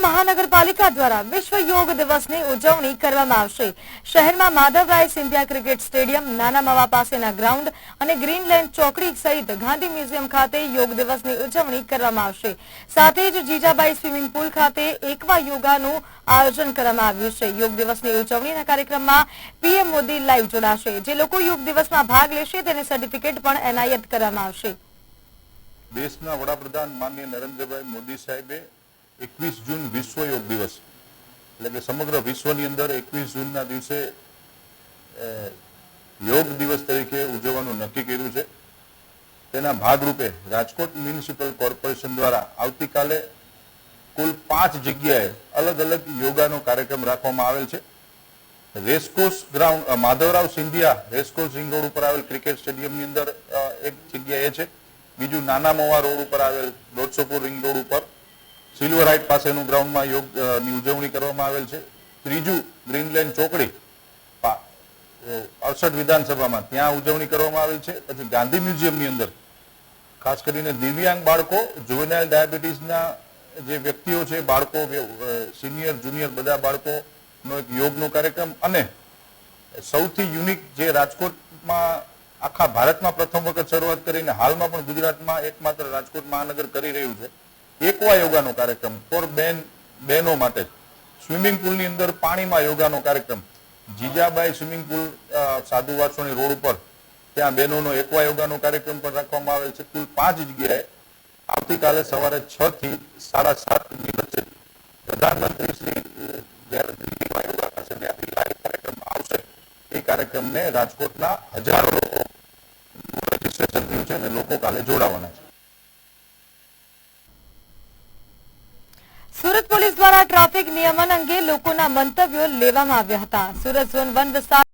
મહાનગરપાલિકા દ્વારા વિશ્વ યોગ દિવસની ઉજવણી કરવામાં આવશે. શહેરમાં માધવરાય સિંધિયા ક્રિકેટ સ્ટેડિયમ, નાના મવા પાસેના ગ્રાઉન્ડ અને ગ્રીનલેન્ડ ચોકડી સહિત ગાંધી મ્યુઝિયમ ખાતે યોગ દિવસની ઉજવણી કરવામાં આવશે. સાથે જ જીજાબાઈ સ્વિમિંગ પુલ ખાતે એકવા યોગાનું આયોજન કરવામાં આવ્યું છે. યોગ દિવસની ઉજવણીના કાર્યક્રમમાં પીએમ મોદી લાઈવ જોડાશે. જે લોકો યોગ દિવસમાં ભાગ લેશે તેને સર્ટિફિકેટ પણ એનાયત કરવામાં આવશે. દેશના વડાપ્રધાન માનનીય નરેન્દ્રભાઈ મોદી સાહેબે એકવીસ જૂન વિશ્વ યોગ દિવસ. એટલે કે સમગ્ર વિશ્વની અંદર એકવીસ જૂનના દિવસે યોગ દિવસ તરીકે ઉજવવાનું નક્કી કર્યું છે. તેના ભાગરૂપે રાજકોટ મ્યુનિસિપલ કોર્પોરેશન દ્વારા આવતીકાલે કુલ પાંચ જગ્યાએ અલગ અલગ યોગાનો કાર્યક્રમ રાખવામાં આવેલ છે. Racecourse ground Madhavrao Scindia racecourse ring road ઉપર આવેલ ક્રિકેટ સ્ટેડિયમની અંદર એક જગ્યા એ છે. બીજું નાના મોવા રોડ ઉપર આવેલ દોઢસોપુર રિંગ રોડ ઉપર સિલ્વર હાઇટ પાસેનું ગ્રાઉન્ડમાં યોગની ઉજવણી કરવામાં આવેલ છે. ત્રીજું ગ્રીનલેન્ડ ચોકડી. અડસઠ વિધાનસભામાં ત્યાં ઉજવણી કરવામાં આવેલ છે. પછી ગાંધી મ્યુઝિયમની અંદર, ખાસ કરીને દિવ્યાંગ બાળકો જુવેનાઇલ ડાયાબિટીસના જે વ્યક્તિઓ છે, બાળકો સિનિયર જુનિયર બધા બાળકોનો એક યોગનો કાર્યક્રમ અને સૌથી યુનિક જે રાજકોટમાં, આખા ભારતમાં પ્રથમ વખત શરૂઆત કરીને હાલમાં પણ ગુજરાતમાં એકમાત્ર રાજકોટ મહાનગર કરી રહ્યું છે. એકવા યોગાનો કાર્યક્રમ ફોર બેન, બહેનો માટે સ્વિમિંગ પુલની અંદર પાણીમાં યોગાનો કાર્યક્રમ. જીજાબાઈ સ્વિમિંગ પુલ સાધુ વાસોની રોડ ઉપર ત્યાં બહેનોનો એકવા યોગાનો કાર્યક્રમ પણ રાખવામાં આવેલ છે. કુલ પાંચ જગ્યાએ આવતીકાલે સવારે છ થી સાડા સાતની વચ્ચે પ્રધાનમંત્રી શ્રી કાર્યક્રમ આવશે. એ કાર્યક્રમને રાજકોટના હજારો લોકો રજીસ્ટ્રેશન થયું છે અને લોકો કાલે જોડાવાના છે સુરત પોલીસ દ્વારા ટ્રાફિક નિયમન અંગે લોકોના મંતવ્યો લેવામાં આવ્યા હતા. સુરત ઝોન વન વિસ્તાર